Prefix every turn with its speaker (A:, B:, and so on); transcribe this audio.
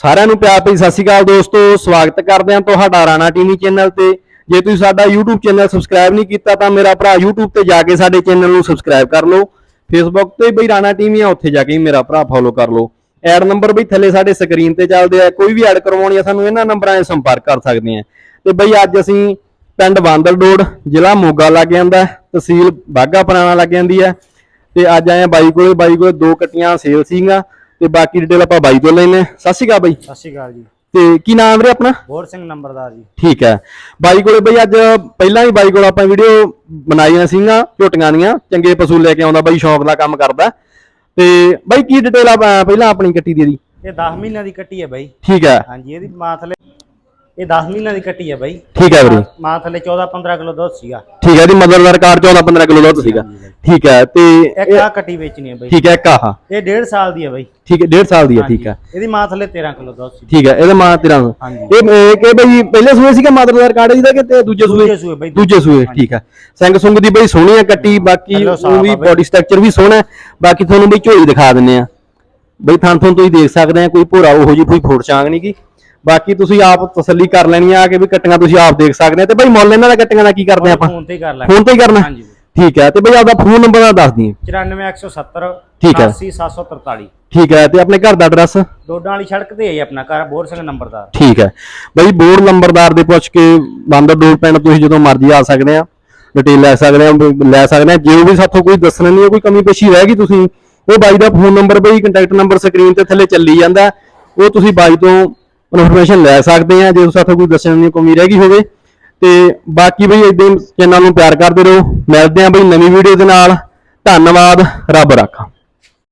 A: ਸਾਰਿਆਂ ਨੂੰ ਪਿਆਰ ਭਰੀ ਸਤਿ ਸ਼੍ਰੀ ਅਕਾਲ ਦੋਸਤੋ, ਸਵਾਗਤ ਕਰਦੇ ਹਾਂ ਤੁਹਾਡਾ ਰਾਣਾ ਟੀਵੀ ਚੈਨਲ ਤੇ। ਜੇ ਤੁਸੀਂ ਸਾਡਾ YouTube ਚੈਨਲ ਸਬਸਕ੍ਰਾਈਬ ਨਹੀਂ ਕੀਤਾ ਤਾਂ ਮੇਰਾ ਭਰਾ YouTube ਤੇ ਜਾ ਕੇ ਸਾਡੇ ਚੈਨਲ ਨੂੰ ਸਬਸਕ੍ਰਾਈਬ ਕਰ ਲਓ। Facebook ਤੇ ਬਈ ਰਾਣਾ ਟੀਵੀ ਆ, ਉੱਥੇ ਜਾ ਕੇ ਮੇਰਾ ਭਰਾ ਫੋਲੋ ਕਰ ਲਓ। ਐਡ ਨੰਬਰ ਬਈ ਥੱਲੇ ਸਾਡੇ ਸਕਰੀਨ ਤੇ ਚੱਲਦੇ ਆ। ਕੋਈ ਵੀ ਐਡ ਕਰਵਾਉਣੀ ਆ, ਸਾਨੂੰ ਇਹਨਾਂ ਨੰਬਰਾਂ 'ਤੇ ਸੰਪਰਕ ਕਰ ਸਕਦੇ ਆ। ਤੇ ਬਈ ਅੱਜ ਅਸੀਂ ਪਿੰਡ ਬਾਂਦਲ ਜ਼ਿਲ੍ਹਾ ਮੋਗਾ ਲੱਗ ਜਾਂਦਾ, ਤਹਿਸੀਲ ਬਾਗਾ ਪੁਰਾਣਾ ਲੱਗ ਜਾਂਦੀ ਹੈ ਤੇ ਅੱਜ ਆਏ ਆ ਬਾਈ ਕੋਲੇ ਬਾਈ ਕੋਲੇ ਦੋ ਕੱਟੀਆਂ ਸੇਲ ਸੀਗਾ ਤੇ ਬਾਕੀ ਡਿਟੇਲ ਆਪਾਂ ਬਾਈ ਤੋਂ ਲੈਨੇ ਸਤਿ ਸ਼੍ਰੀ ਅਕਾਲ ਬਾਈ।
B: ਸਤਿ ਸ਼੍ਰੀ ਅਕਾਲ ਜੀ।
A: ਤੇ ਕੀ ਨਾਮ ਵੀਰੇ ਆਪਣਾ?
B: ਬੋਰ ਸਿੰਘ ਨੰਬਰਦਾਰ ਜੀ।
A: ਠੀਕ ਹੈ। ਬਾਈ ਕੋਲੇ ਬਈ ਅੱਜ ਪਹਿਲਾਂ ਵੀ ਬਾਈ ਕੋਲ ਆਪਾਂ ਵੀਡੀਓ ਬਣਾਈਆਂ ਸੀਗੀਆਂ ਝੋਟੀਆਂ ਦੀਆਂ। ਚੰਗੇ ਪਸ਼ੂ ਲੈ ਕੇ ਆਉਂਦਾ ਬਾਈ ਸ਼ੌਂਕ ਦਾ ਕੰਮ ਕਰਦਾ। ਤੇ ਬਾਈ ਕੀ ਡਿਟੇਲ ਆ ਪਹਿਲਾਂ ਆਪਣੀ ਕੱਟੀ ਦੀ ਇਹਦੀ?
B: ਇਹ 10 ਮਹੀਨਿਆਂ ਦੀ ਕੱਟੀ ਹੈ ਬਾਈ।
A: ਠੀਕ ਹੈ।
B: ਹਾਂਜੀ ਇਹਦੀ ਮਾਂ ਥਲੇ ਇਹ 10 ਮਹੀਨਿਆਂ ਦੀ ਕੱਟੀ ਹੈ ਬਾਈ।
A: ਠੀਕ ਹੈ ਵੀਰੇ।
B: ਮਾਂ ਥਲੇ 14 15 ਕਿਲੋ ਦੁੱਧ ਸੀਗਾ।
A: ਠੀਕ ਹੈ ਇਹਦੀ ਮਦਰ ਦਾ ਰਿਕਾਰਡ 14 15 ਕਿਲੋ ਦੁੱਧ ਸੀਗਾ। ਠੀਕ ਹੈ ਤੇ
B: ਇੱਕ ਆ ਕੱਟੀ ਵੇਚਣੀ ਹੈ ਬਾਈ।
A: ਠੀਕ ਹੈ ਇੱਕ ਆਹ।
B: ਇਹ 1.5 ਸਾਲ ਦੀ ਹੈ ਬਾਈ।
A: ਠੀਕ ਹੈ 1.5 ਸਾਲ ਦੀ ਹੈ ਠੀਕ ਹੈ
B: ਇਹਦੀ ਮਾਂ ਥਲੇ 13 ਕਿਲੋ ਦੁੱਧ ਸੀ।
A: ਠੀਕ ਹੈ ਇਹਦਾ ਮਾਂ ਤੇਰਾ
B: ਹਾਂਜੀ।
A: ਇਹ ਇਹ ਕਿ ਬਈ ਪਹਿਲੇ ਸੂਏ ਸੀਗਾ ਮਦਰ ਦਾ ਰਿਕਾਰਡ ਜਿਹਦਾ ਕਿ ਤੇ ਦੂਜੇ ਸੂਏ?
B: ਦੂਜੇ ਸੂਏ ਬਈ
A: ਦੂਜੇ ਸੂਏ ਠੀਕ ਹੈ ਸਿੰਘ ਸੁੰਗ ਦੀ ਬਈ ਸੋਹਣੀ ਆ ਕੱਟੀ ਬਾਕੀ ਉਹ ਵੀ
B: ਆ।
A: ਬੋਡੀ ਸਟਰਕਚਰ ਵੀ ਸੋਹਣਾ। ਬਾਕੀ ਤੁਹਾਨੂੰ ਬਈ ਝੋਲੀ ਦਿਖਾ ਦਿੰਨੇ ਆ। ਬਈ ਥਾਂ ਥਾਂ ਤੁਸੀਂ ਦੇਖ ਸਕਦੇ ਆ ਕੋਈ ਭੋਰਾ ਉਹੋ ਜੀ ਕੋਈ ਫੋੜ ਚਾਂਗ ਨਹੀਂ ਗੀ। ਬਾਕੀ ਤੁਸੀਂ ਆਪ ਤਸੱਲੀ ਕਰ ਲੈਣੀ ਆ ਕਿ ਵੀ ਕੱਟੀਆਂ ਤੁਸੀਂ ਆਪ ਦੇਖ ਸਕਦੇ ਆ। ਤੇ ਬਈ ਮੁੱਲ ਇਹਨਾਂ ਦਾ ਕੱਟੀਆਂ ਦਾ ਕੀ ਕਰਦੇ ਆ ਆਪਾਂ?
B: ਫੋਨ ਤੇ ਹੀ ਕਰ ਲੈ
A: ਫੋਨ ਤੇ ਹੀ ਕਰਨਾ?
B: ਹਾਂਜੀ।
A: ਠੀਕ ਹੈ ਤੇ ਬਈ ਆਪਦਾ ਫੋਨ ਨੰਬਰ ਦਾ ਦੱਸ ਦਈਏ।
B: 94170
A: ਠੀਕ ਹੈ।
B: 88743
A: ਠੀਕ ਹੈ ਤੇ ਆਪਣੇ ਘਰ ਦਾ ਐਡਰੈਸ?
B: ਡੋਡਾਂ ਵਾਲੀ ਸੜਕ ਤੇ ਹੈ ਜੀ ਆਪਣਾ ਘਰ ਬੋਰ ਸਿੰਘ ਨੰਬਰਦਾਰ।
A: ਠੀਕ ਹੈ। ਬਈ ਬੋਰਡ ਨੰਬਰਦਾਰ ਦੇ ਪੁੱਛ ਕੇ ਬਾਂਦਰ ਡੋਰ ਪਿੰਡ ਤੁਸੀਂ ਜਦੋਂ ਮਰਜ਼ੀ ਆ ਸਕਦੇ ਆ ਡਿਟੇਲ ਲੈ ਸਕਦੇ ਆ ਲੈ ਸਕਦੇ ਆ। ਜੇ ਵੀ ਸਾਥੋਂ ਕੋਈ ਦੱਸਣਾ ਨਹੀਂ ਕੋਈ ਕਮੀ ਪੇਸ਼ੀ ਰਹਿ ਗਈ ਤੁਸੀਂ ਉਹ ਬਾਈ ਦਾ ਫੋਨ ਨੰਬਰ ਬਈ ਕੰਟੈਕਟ ਨੰਬਰ ਸਕਰੀਨ ਤੇ ਥੱਲੇ ਚੱਲੀ ਜਾਂਦਾ। ਉਹ ਤੁਸੀਂ ਬਾਈ ਤੋਂ ਇਨਫੋਰਮੇਸ਼ਨ ਲੈ ਸਕਦੇ ਆ ਜੇ ਸਾਥੋਂ ਕੋਈ ਦੱਸਣ ਦੀ ਕਮੀ ਰਹਿ ਗਈ ਹੋਵੇ। ਤੇ ਬਾਕੀ ਬਈ ਇਦਾਂ ਚੈਨਲ ਨੂੰ ਪਿਆਰ ਕਰਦੇ ਰਹੋ। ਮਿਲਦੇ ਆ ਬਈ ਨਵੀਂ ਵੀਡੀਓ ਦੇ ਨਾਲ। ਧੰਨਵਾਦ, ਰੱਬ ਰਾਖਾ।